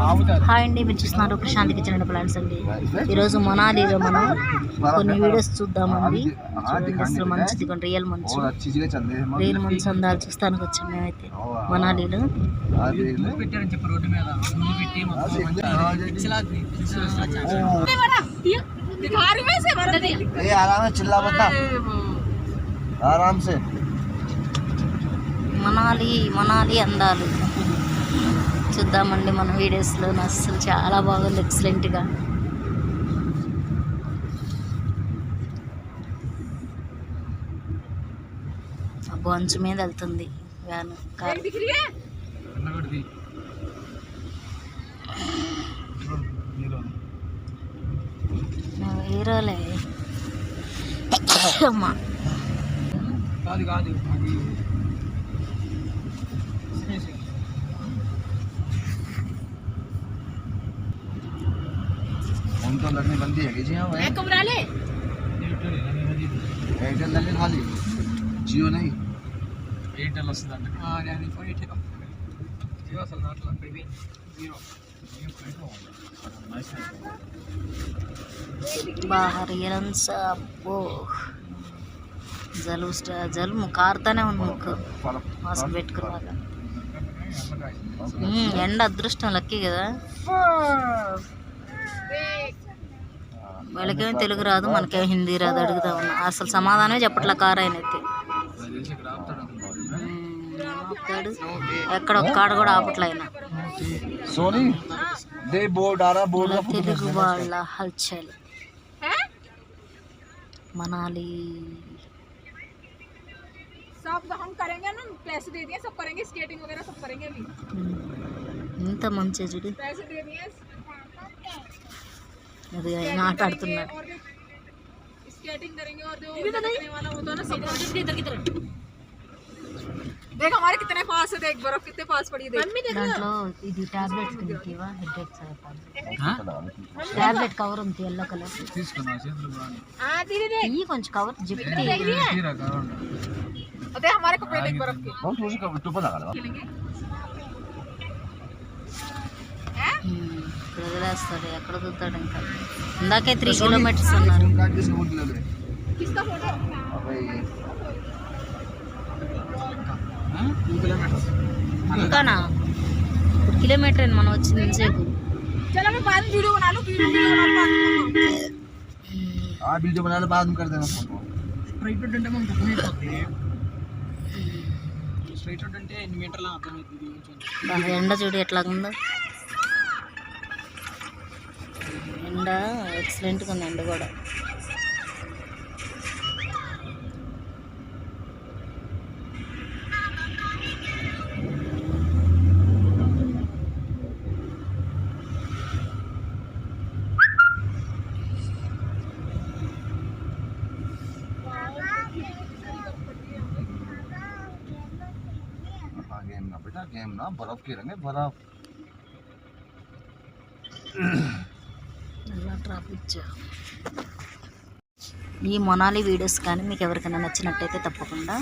Hi అండి మీరు చూస్తున్నారు ప్రశాంత్ కిచెన్ అండ్ ప్లాన్స్ అండి. ఈరోజు మనాలిలో మనం కొన్ని వీడియోస్ చూద్దామండి. చూడండి అసలు మంచి ఇదిగోండి రియల్ మంచు. రియల్ మంచు అందాలు చూస్తానికి వచ్చాం మేమైతే మనాలిలో. మనాలి మనాలి అందాలు. చూద్దామండి మన వీడియోస్లో. అసలు చాలా బాగుంది ఎక్సలెంట్గా అంచు మీద వెళ్తుంది వ్యాన్ కార్. హీరోలే. అమ్మా కాదు. కాదు हम तो लगने बंदी है जी हाँ एयरटेल लगने खाली जियो नहीं एयरटेल असल हाँ यानी फ़ोन ही ठीक है जियो असल नाट लग पे भी ये फ़ोटो बाहर हिरन सब वो जल मुख मास्क वेट अदृष्ट लकी వీళ్ళకేం తెలుగు రాదు మనకేం హిందీ రాదు అడుగుతా ఉన్నా. అసలు సమాధానమే చెప్పట్లే కారు ఆయన ఎక్కడ ఒక కాడ కూడా ఆపట్లైనా తెలుగు వాళ్ళ హల్చల్. మనాలి. ఇంత మంచి చూడు. पैसे दे दिए అది ఆయన ఆట ఆడుతున్నాడు और भी स्केटिंग करेंगे और जो देखने वाला होता है ना सब इधर की तरफ देख हमारे कितने पास है देख बर्फ कितने पास पड़ी है देख దాంట్లో ఇది టాబ్లెట్స్ తింటివా హెడ్ టాబ్లెట్ కవర్ ఉంది ఎల్లో కలర్ తీసుకున్నా చేతులు బాగా हाँ दीदी देख ఇవి కొంచెం కవర్ జిప్ తీరా కావాలి अरे हमारे कपड़े देख बर्फ के बहुत मुझे कब तो पता लगा खेलेंगे ఇప్పుడు వదిలేస్తాడు ఎక్కడ చూస్తాడు ఇంకా ఇందాకే త్రీ కిలోమీటర్స్ అన్నారు काट के सबूत ले ले किसका फोटो अबे ये టూ కిలోమీటర్స్ ఇంకానా ఇప్పుడు కిలోమీటర్ అని మనం వచ్చింది ఇంతసేపు चलो मैं बाद में वीडियो बना लूँ वीडियो वीडियो बना लूँ बाद में हाँ वीडियो बना ले बाद में कर देना फोटो స్ట్రైట్ రోడ్ అంటే మనం తక్కువ అయిపోతుంది స్ట్రైట్ రోడ్ అంటే ఎన్ని మీటర్ల అర్థమవుతుంది కొంచెం బా, ఎండ చూడు ఎట్లా ఉందో ఎండ ఎక్సలెంట్గా ఉంది ఎండ కూడా हाँ गेम ना बेटा गेम ना बर्फ के रंगे बर्फ అలా ట్రాఫిక్ జామ్ ఈ మొనాలి వీడియోస్ కానీ మీకు ఎవరికైనా నచ్చినట్టయితే తప్పకుండా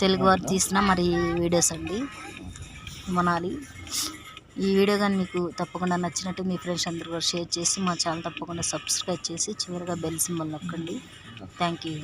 తెలుగు వారు తీసిన మరి వీడియోస్ అండి. మొనాలి. ఈ వీడియో కానీ మీకు తప్పకుండా నచ్చినట్టు మీ ఫ్రెండ్స్ అందరు కూడా షేర్ చేసి మా ఛానల్ తప్పకుండా సబ్స్క్రైబ్ చేసి చివరిగా బెల్ సింబల్ నొక్కండి. Thank you.